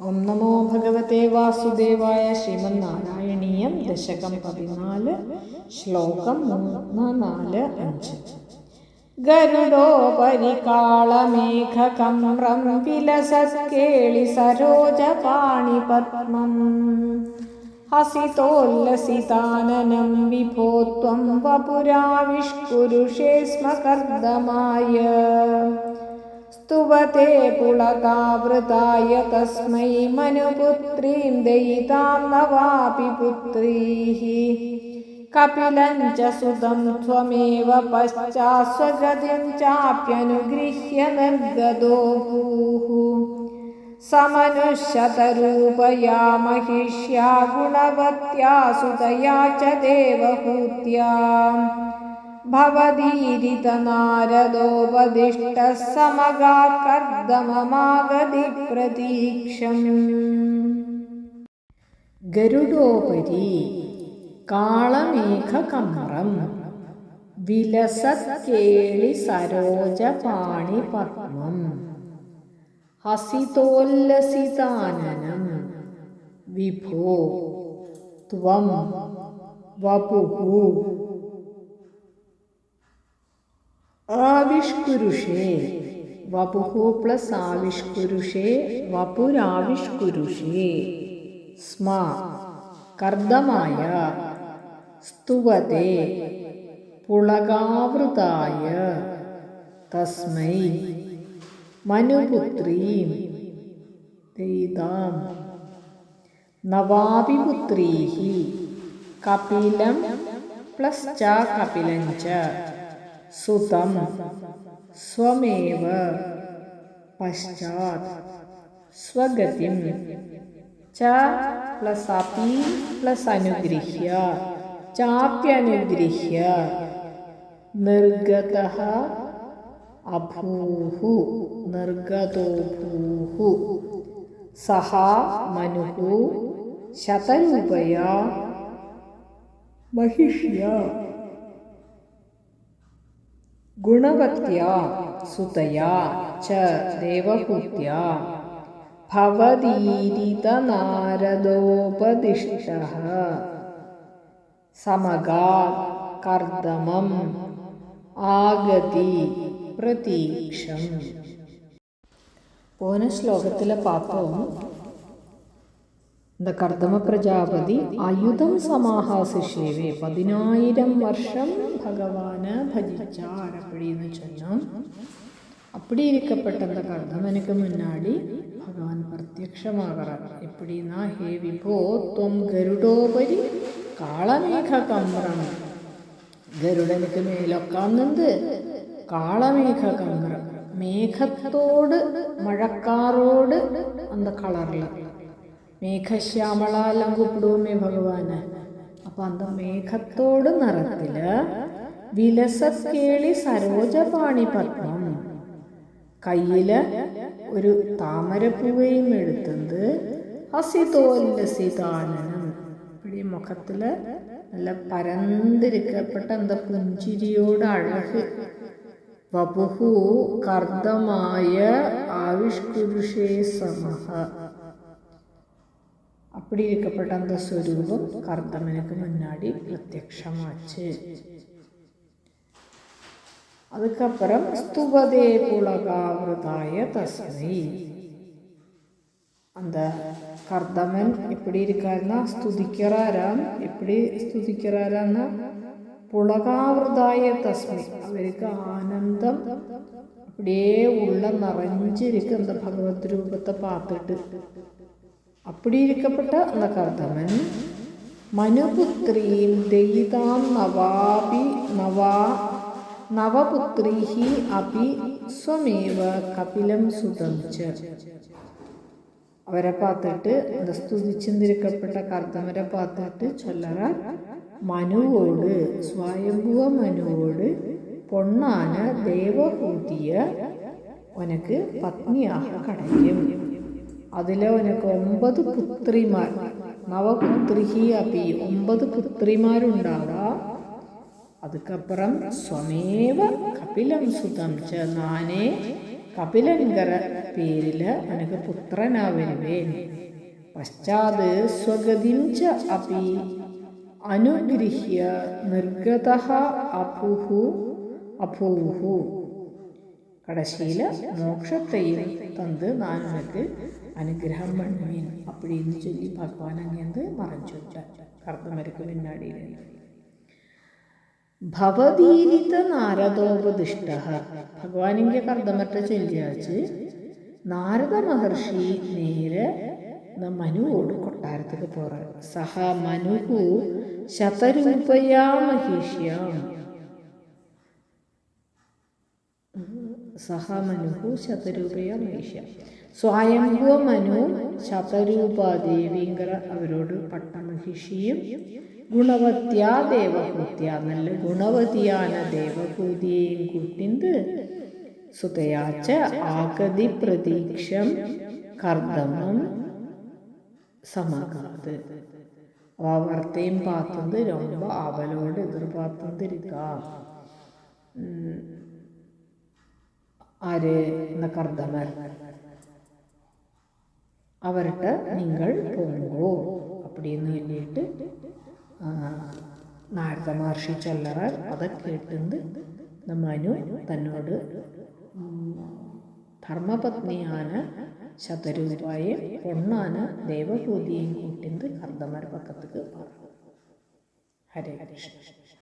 ഓം നമോ ഭഗവത്തെ വാസുദേവായ ശ്രീമന്നാരായണീയം ദശകം പതിനാല് ശ്ലോകം മൂന്ന് നാല് അഞ്ച് ഗരുഡോപരികാളമേഘകമ്രം വിലസത്കേളി സരോജപാണിപത്മം. ഹസിതോല്ലസിതാനനം വിഭോ ത്വം വപുരാവിഷ്കുരുഷേ സ്മകർദ്ദമായ स्तुवते पुलकावृताय तस्मै मनुपुत्रीं दयितां नवापि पुत्रीः कपिलं च सुतं त्वमेव पश्चास्वगतिं चाप्यनुगृह्य निर्गतो भूः समनुष्यतरूपया महिष्या गुणवत्या सुतया च देवहूत्याम् भवदीरितनारदोपदिष्टः समगाकर्दममागति प्रतीक्षम् गरुडोपरि काळमेघकमरं विलसत्केलिसरोजपाणिपद्मम् हसितोल्लसिताननं विभो त्वं वपुः ആവിഷ്കുരുഷേ വപുഹു പ്ലസ് ആവിഷ്കുരുഷേ വപുരാവിഷ്കുരുഷേ. സ്മ. കർദ്ദമായ. സ്തുവത്തെ പുളകാവൃതായ. തസ്മൈ. മനുപുത്രീം. ദൈതാം. നവാവിപുത്രീഹി കപിലം പ്ലസ് ച കപിലം ച सुतम। स्वमेव पश्चात स्वगति च प्लसापि प्लस अनुगृह्य चाप्यनुगृह्य। निर्गतः अभूः। निर्गतो भूः सः मनुः शतरूपया महिष्या गुणवत्या सुतया च देवहूत्या भवदीरितनारदोपदिष्टः समगात् कर्दमम् ആഗതി പ്രതീക്ഷം പോന ശ്ലോകത്തിലെ പാപ്പവും இந்த கர்தம பிரஜாபதி ஆயுதம் சமாஹாசிஷேவே பதினாயிரம் வருஷம் பகவானை பஜிச்சார் அப்படின்னு சொன்னோம் அப்படி இருக்கப்பட்ட அந்த கர்தமனுக்கு முன்னாடி பகவான் பிரத்யக்ஷமாகிறார் எப்படின்னா ஹே விபோ துவம் கருடோபரி காளமேக கம்பரம் ഗരുഡനുക്ക് മേലൊക്കാന്നുണ്ട് കാളമേഘ കമ്പരം മേഘത്തോട് മഴക്കാറോട് അന്ത കളറില് മേഘശ്യാമളെല്ലാം കൂപ്പിടുവോമേ ഭഗവാന്. അപ്പൊ അന്ത മേഘത്തോട് നിറത്തിൽ വിലസക്കേളി സരോജപാണി പത്മം. കയ്യിൽ ഒരു താമരപ്പൂവയും എടുത്തത് ഹസിതോല്ലസിതാനനം ഇവിടെ മുഖത്തിൽ നല്ല പരന്തിരിക്കപ്പെട്ട എന്താ പുഞ്ചിരിയോട് അഴക്. വപുഹു കർദ്ദമായ ആവിഷ്കുരുഷേ സമഹ. അപ്പടി ഇരിക്കപ്പെട്ട അന്ത സ്വരൂപം കർത്തമനക്ക് മുന്നാടി പ്രത്യക്ഷമാച്ച്. അതുക്കപ്പുറം സ്തുപതേ പുളകാവൃതായ തസ്മൈ. അന്ത കർദ്ദമൻ എപ്പടി ഇരിക്കാരുന്ന സ്തുതിക്കറാരാന്ന് എപ്പടി സ്തുതിക്കറാരാന്ന? പുളകാവൃതായ തസ്മി. അവർക്ക് ആനന്ദം അപ്പടിയേ ഉള്ള നിറഞ്ഞിരിക്കും എന്താ ഭഗവത് രൂപത്തെ പാത്തിട്ട് അപ്പിടിയിരിക്കപ്പെട്ട എന്നൊക്കെ അർത്ഥമൻ മനുപുത്രീം ദയിതാം നവാപി നവാ നവപുത്രീഹി അപി സ്വമേവ കപിലം സുതം ച അവരെ പാത്തിട്ട് സ്തുതിച്ചെന്തിരിക്കപ്പെട്ട കർത്തവരെ പാത്തിട്ട് ചൊല്ലറ മനുവോട് സ്വയംഭുവ മനുവോട് പൊണ്ണാന ദേവഭൂതിയ ഒനക്ക് പത്നിയാക കടയും അതിലെ അവനക്ക് ഒമ്പത് പുത്രിമാർ. നവപുത്രിഹി അപി ഒമ്പത് പുത്രിമാരുണ്ടാവാം അതുക്കപ്പുറം സ്വമേവ കപിലം സുതം ച നാനേ കപിലങ്കര പേരിൽ അവനക്ക് പുത്രനാവരുവേൻ പശ്ചാത് സ്വഗതിം ച അപി അനുഗൃഹ്യ നിർഗത അപുഹു അപൂഹു. കടശീല മോക്ഷത്തെയും തന്ത് നാനക്ക് അനുഗ്രഹം பண்ணுவேன் அப்படின்னு சொல்லி பகவான் அங்கேருந்து மறைஞ்சு வச்சார் கர்த்தமருக்கு பின்னாடி ഭവതീരിത നാരദോപദിഷ്ട ഭഗവാനിൻ്റെ കർദ്ദമറ്റ ചൊല്ലിയാച്ച് നാരദ മഹർഷി നേരെ ന മനുവോട് കൊട്ടാരത്തേക്ക് പോറ സഹ മനുഹു ശതരൂപയാ മഹിഷ്യം സഹ മനുഹു ശതരൂപയ മഹിഷ്യ സ്വയംഭു മനു ശതരൂപാദേവിങ്കര അവരോട് പട്ടമഹിഷിയും ഗുണവത്യാ ദേവഭൂത്യ നല്ല ഗുണവതിയാന ദേവഭൂതിയെയും കൂട്ടിന്ത്. സുതയാച്ച ആഗതി പ്രതീക്ഷം കർദ്ദമം സമകാത്. അവർത്തേയും പാത്തത് രൊമ്പ അവലോട് എതിർപാത്തതിരിക്കാം ആര് എന്ന കർദ്ദമർ അവരുടെ നിങ്ങൾ പോങ്കോ அப்படின்னு சொல்லிட்டு നാരദ മഹർഷി ചൊല്ലറ അതൊക്കെ കേട്ടിട്ട് മനു തന്നോട് ധർമ്മപത്നിയാണ് ശതരൂപായെ പൊണ്ണാണ് ദേവഭൂതിയും കൂട്ടിന്ത് കർദ്ദമര പക്കത്തേക്ക് പറഞ്ഞു ഹരേ കൃഷ്ണ